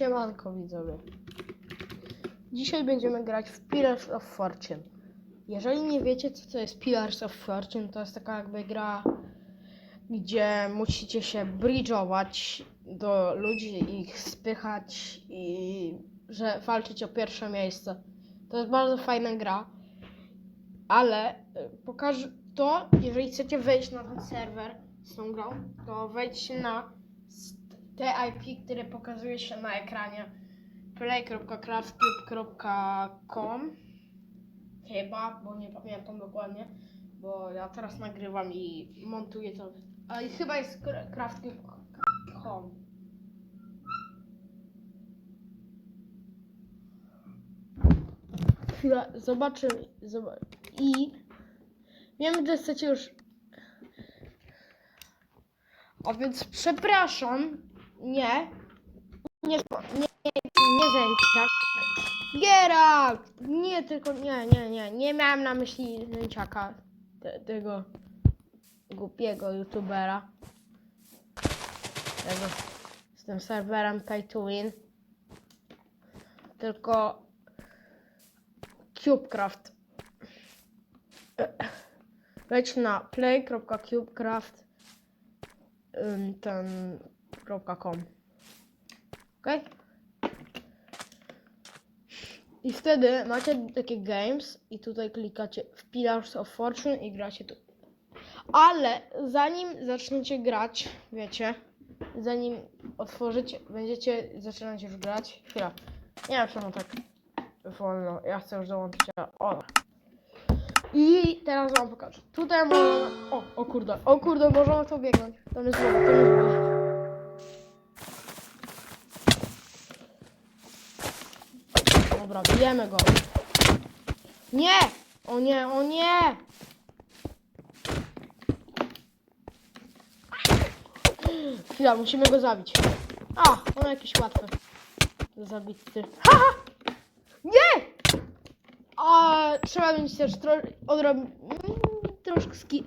Siemanko widzowie. Dzisiaj będziemy grać w Pillars of Fortune. Jeżeli nie wiecie co to jest Pillars of Fortune, to jest taka jakby gra, gdzie musicie się bridge'ować do ludzi, ich spychać i że walczyć o pierwsze miejsce. To jest bardzo fajna gra, ale y, pokażę to, jeżeli chcecie wejść na ten serwer z tą grą, to wejdźcie na te IP, które pokazuje się na ekranie play.craftcube.com Chyba, bo nie pamiętam dokładnie, bo ja teraz nagrywam i montuję to. Ale chyba jest cra- craftcube.com Chwila, zobaczymy. Zoba I wiem, że chcecie już. A więc przepraszam. Nie. Nie, nie, nie zęciak. Geralt! Nie, tylko nie, nie, nie. Nie miałem na myśli zęciaka. Te, tego głupiego youtubera. Tego z tym serwerem Pay Win. Tylko Cubecraft. Wejdź na play.cubecraft ten .com. Ok? I wtedy macie takie games i tutaj klikacie w Pillars of Fortune i gracie tu. Ale zanim zaczniecie grać, wiecie, zanim otworzycie, będziecie zaczynać już grać. Chwila. Nie wiem czemu tak wolno. Ja chcę już dołączyć. O. I teraz wam pokażę. Tutaj możemy. O, o kurde, o kurde, możemy to biegnąć. Tam jest tam jest. Dobra, bijemy go. Nie! O nie, o nie! Chwila, musimy go zabić. A, on jakiś łatwy. Zabity. Haha! Nie! A trzeba mieć też tro, odrob... mm, troszkę ski...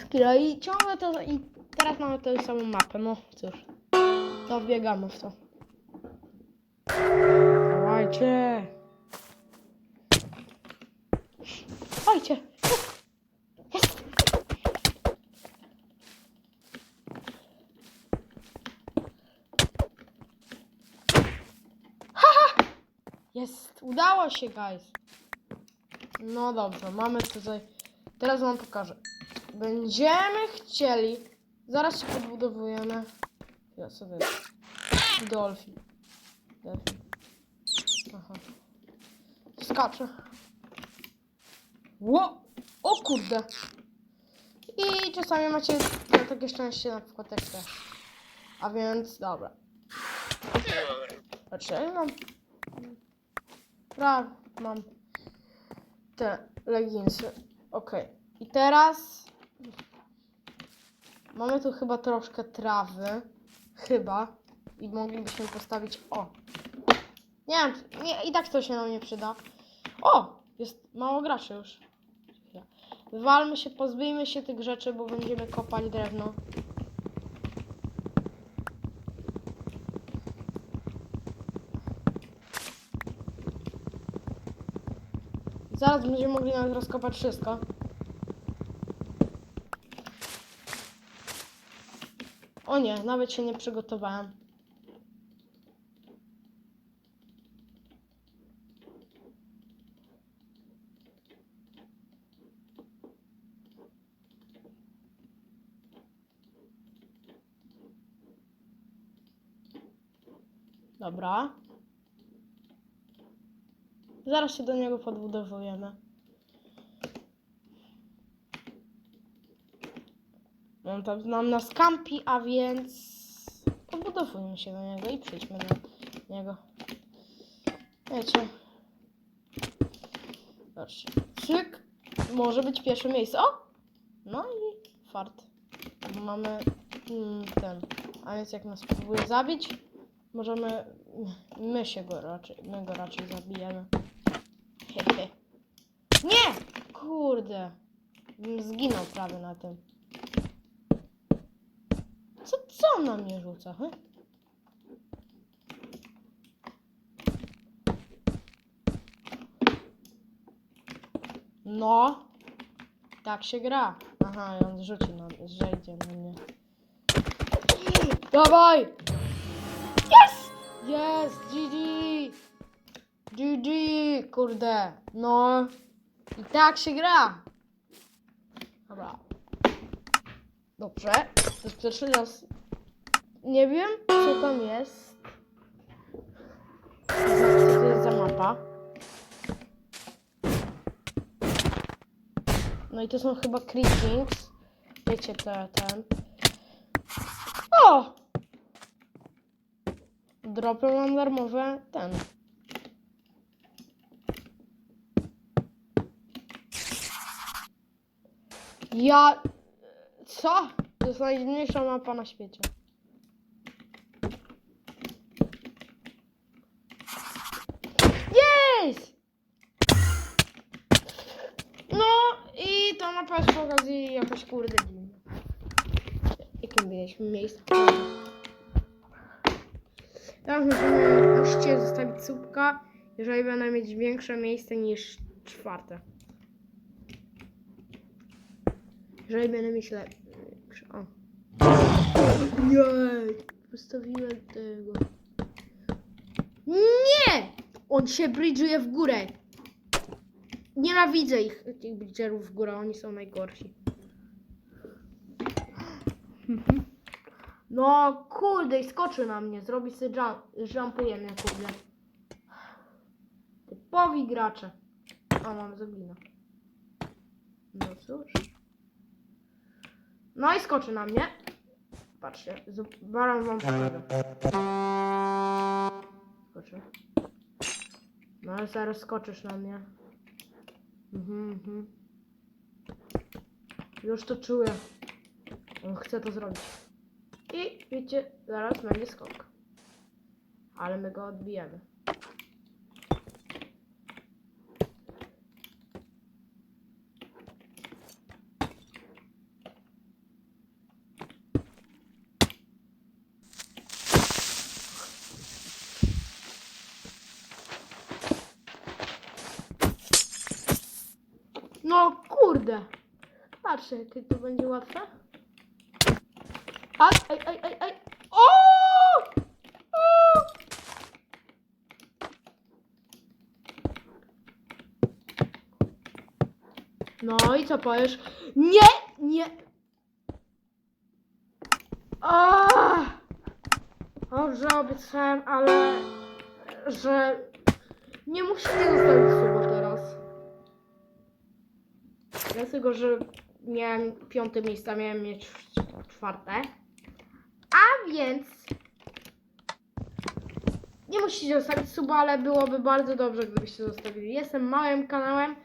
skilla i ciągle to... i teraz mamy tę samą mapę, no cóż. To wbiegamy w to. Dawajcie! Dawajcie! Jest! Haha! Jest! Udało się, guys! No dobrze, mamy tutaj... Teraz wam pokażę. Będziemy chcieli... Zaraz się podbudowujemy. Ja to jest? Dolphin. Skaczę. Ło! O kurde! I czasami macie takie szczęście na przykład jak te. A więc dobra. Znaczy, mam... Pra, mam te leginsy. Okej. I teraz mamy tu chyba troszkę trawy. Chyba. I moglibyśmy postawić. O! Nie wiem, nie, i tak to się nam nie przyda. O! Jest mało graczy już. Wywalmy się, pozbyjmy się tych rzeczy, bo będziemy kopać drewno. Zaraz będziemy mogli nawet rozkopać wszystko. O nie, nawet się nie przygotowałem. Dobra. Zaraz się do niego podbudowujemy. On tam nam nas kampi, a więc podbudowujmy się do niego i przyjdźmy do niego. Wiecie. Zobaczcie. Cyk. Może być pierwsze miejsce. O! No i fart. Mamy mm, ten. A więc jak nas próbuje zabić, Możemy... My się go raczej... My go raczej zabijemy. He. Nie! Kurde. Zginął prawie na tym. Co, co na mnie rzuca, he? No. Tak się gra. Aha, on rzuci na mnie, że na mnie. Dawaj! Jest! GG! GG! Kurde. No. I tak się gra. Dobra. Dobrze. To jest pierwszy raz. Nie wiem, co tam jest. Co to jest za mapa? No i to są chyba Creekings. Wiecie, te, ten. O! Dropią nam darmowe ten. Ja... Co? To jest najdziwniejsza mapa na świecie. Jest! No i ta mapa jest przy okazji jakaś kurde dziwna. Jakim mieliśmy miejsce? Teraz musicie zostawić słupka, jeżeli będę mieć większe miejsce niż czwarte. Jeżeli będę mieć lepsze. O. Nie! Postawiłem tego. Nie! On się bridżuje w górę. Nienawidzę ich, tych bridgerów w górę, oni są najgorsi. No kurde, skoczy na mnie, zrobi sobie jump, jumpuje mnie, kurde. Typowi gracze. O, mam zaglina. No cóż. No i skoczy na mnie. Patrzcie, zaraz wam. Skoczy. No ale zaraz skoczysz na mnie. Mhm, mhm. Już to czuję. On chce to zrobić. I wiecie, zaraz będzie skok. Ale my go odbijemy. No kurde. Patrzcie, jakie to będzie łatwe. Aj, aj, aj, aj, aj. O! o! No i co powiesz? Nie, nie. O! Dobrze, obiecałem, ale że nie musicie zostawić suba teraz. Dlatego, że miałem piąte miejsce, miałem mieć czwarte. Więc nie musicie zostawić suba, ale byłoby bardzo dobrze, gdybyście zostawili. Jestem małym kanałem.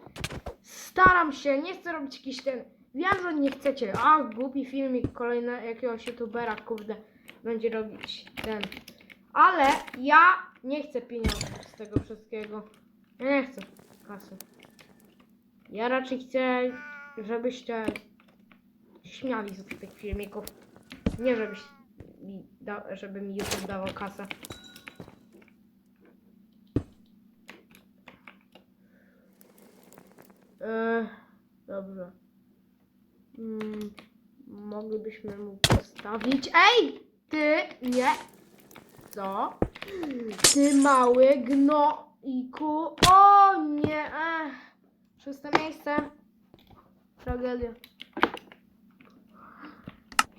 Staram się, nie chcę robić jakiś ten. Wiem, że nie chcecie. A, głupi filmik kolejny jakiegoś youtubera, kurde, będzie robić ten. Ale ja nie chcę pieniędzy z tego wszystkiego. Ja nie chcę kasy. Ja raczej chcę, żebyście śmiali z tych filmików. Nie żebyś mi da, żeby mi YouTube dawał kasę. Eee, dobrze. Mm, moglibyśmy mu postawić. Ej! Ty! Nie! Co? Ty mały gnoiku! O nie! Ech. Szóste miejsce. Tragedia.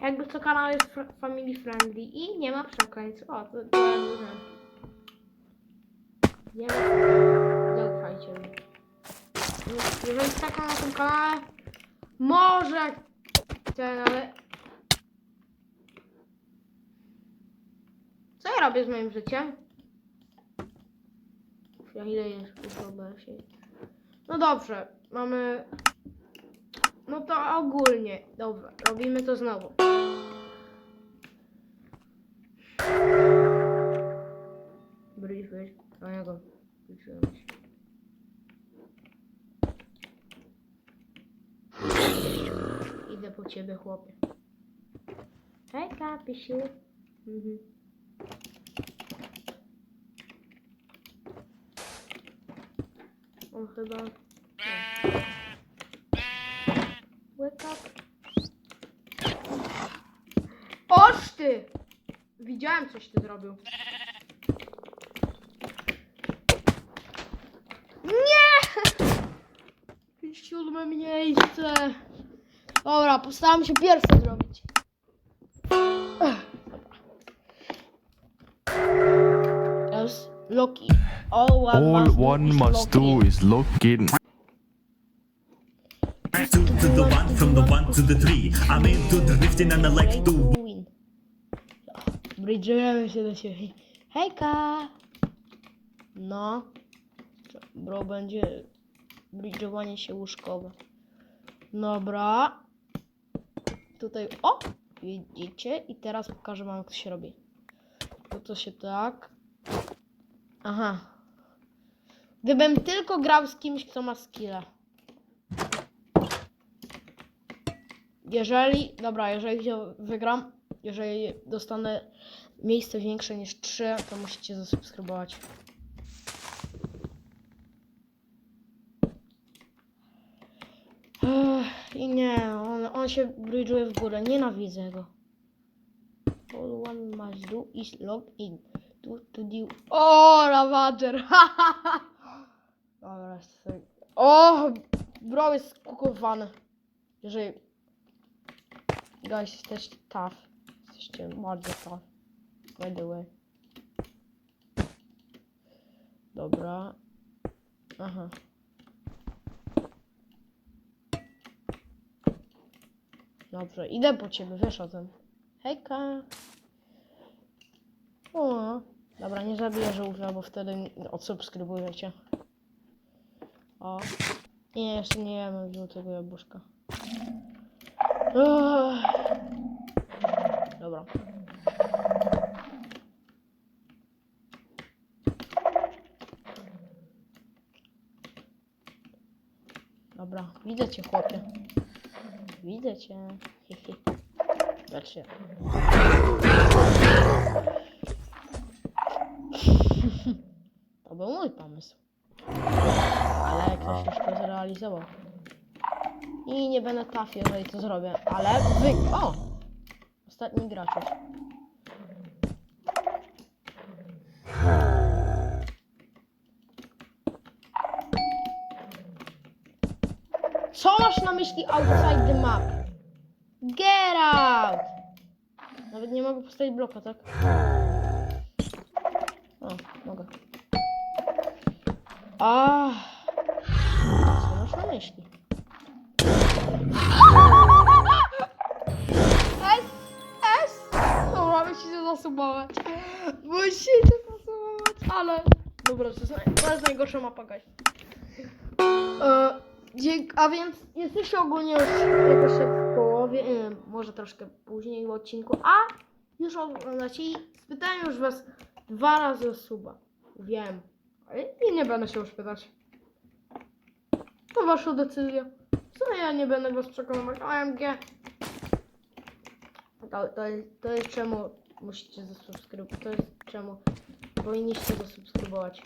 Jakby co kanał jest family friendly i nie ma przekleństw. O, to, to ja znam. Nie wiem. Zaufajcie mi. Je- Jeżeli czekam na tym kanale, może ten, ale... Co ja robię z moim życiem? Ja idę jeszcze po się. No dobrze, mamy. No to ogólnie. Dobra, robimy to znowu. Brief, a ja go. Idę po ciebie, chłopie. Hej, kapisiu. Mhm. On chyba... Nie. Ty! Widziałem coś ty zrobił. Nie! Siódme miejsce. Dobra, postaram się pierwsze zrobić. Loki. All one, All must, do one is must Loki. do is look in. To the one, from the one to the three. I'm into drifting and I like to Bridge'ujemy się do siebie. Hejka! No. Bro, będzie bridge'owanie się łóżkowe. Dobra. Tutaj, o! Widzicie? I teraz pokażę wam, jak to się robi. To to się tak. Aha. Gdybym tylko grał z kimś, kto ma skilla. Jeżeli, dobra, jeżeli wygram, jeżeli dostanę miejsce większe niż 3, to musicie zasubskrybować. I nie, on, on się bridge'uje w górę, nienawidzę go. All one must do is log in to, to the... O, Ravager! Dobra. O, bro jest skukowany. Jeżeli Guys, jesteście tough. Jesteście bardzo tough. By the way. Dobra. Aha. Dobrze, idę po ciebie, wiesz o tym. Hejka. O. Dobra, nie zabiję żółwia, bo wtedy odsubskrybujecie. O. Nie, jeszcze nie jemy żółtego jabłuszka. Ugh. Dobra. Dobra, widzę cię chłopie. Widzę cię. Znaczy. To był mój pomysł. Ale ktoś już to zrealizował. I nie będę tough, jeżeli to zrobię. Ale wy... O! Ostatni. Co masz na myśli outside the map? Get out! Nawet nie mogę postawić bloka, tak? O, mogę. A. Co masz na myśli? Dobra, musicie zasubować, ale... Dobra, to jest, najgorsza mapa, guys. E. A więc jesteście ogólnie już jakoś w połowie, nie może troszkę później w odcinku, a już oglądacie i spytałem już was dwa razy o suba. Wiem. I nie będę się już pytać. To wasza decyzja. Co ja nie będę was przekonywać? OMG. To, to, to jest czemu musicie zasubskrybować. To jest czemu powinniście zasubskrybować.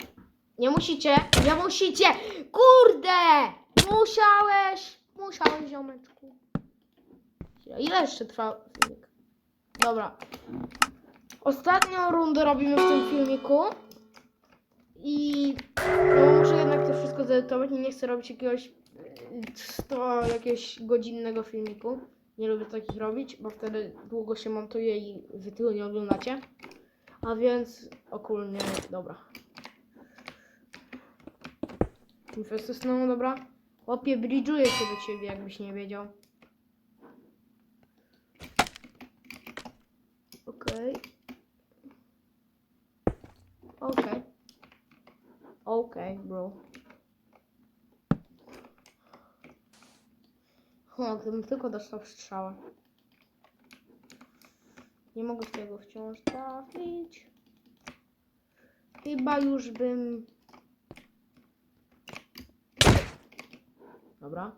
Nie musicie, nie musicie! Kurde! Musiałeś! Musiałeś, ziomeczku. Ile jeszcze trwa filmik? Dobra. Ostatnią rundę robimy w tym filmiku. I no, muszę jednak to wszystko zedytować. Nie chcę robić jakiegoś 100 jakiegoś godzinnego filmiku. Nie lubię takich robić, bo wtedy długo się montuje i wy tylu nie oglądacie. A więc ogólnie, dobra. Infestus, no dobra. Łopie, bridżuję się do ciebie, jakbyś nie wiedział. Okej. Okej. Okej, bro. O, gdybym tylko dostał strzała. Nie mogę tego wciąż trafić. Chyba już bym... Dobra.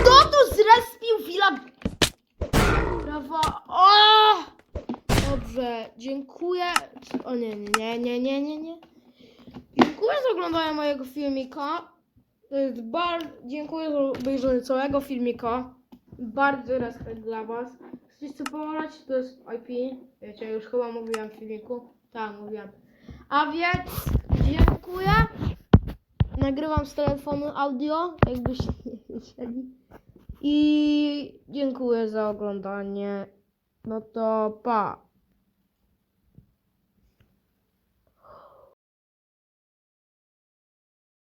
Kto tu zrespił wila... Prawa... O! Dobrze, dziękuję. O nie, nie, nie, nie, nie, nie. Dziękuję za oglądanie mojego filmika. To jest bar... Dziękuję za obejrzenie całego filmika. Bardzo respekt dla was. Chcecie pomagać? To jest IP. Wiecie, już chyba mówiłem w filmiku. Tak, mówiłem. A więc dziękuję. Nagrywam z telefonu audio, jakbyście nie wiedzieli. I dziękuję za oglądanie. No to pa.